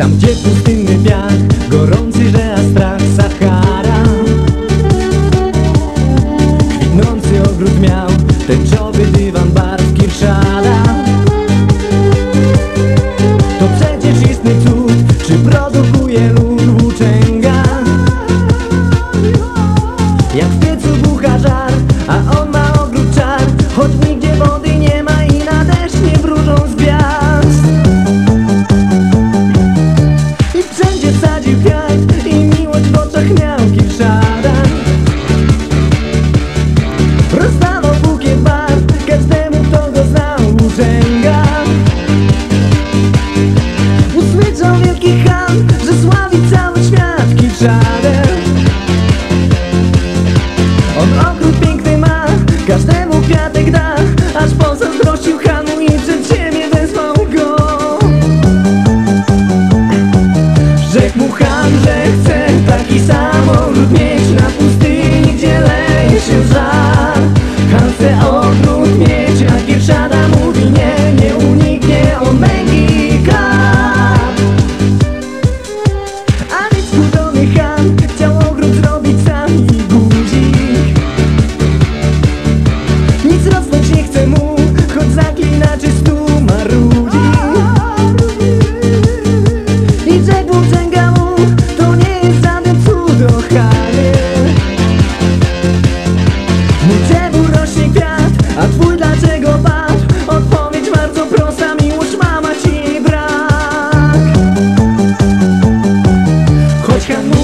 Tam gdzie pustynny piach, gorący, że strach Sahara Kwitnący ogród miał, tęczowy dywan que amor.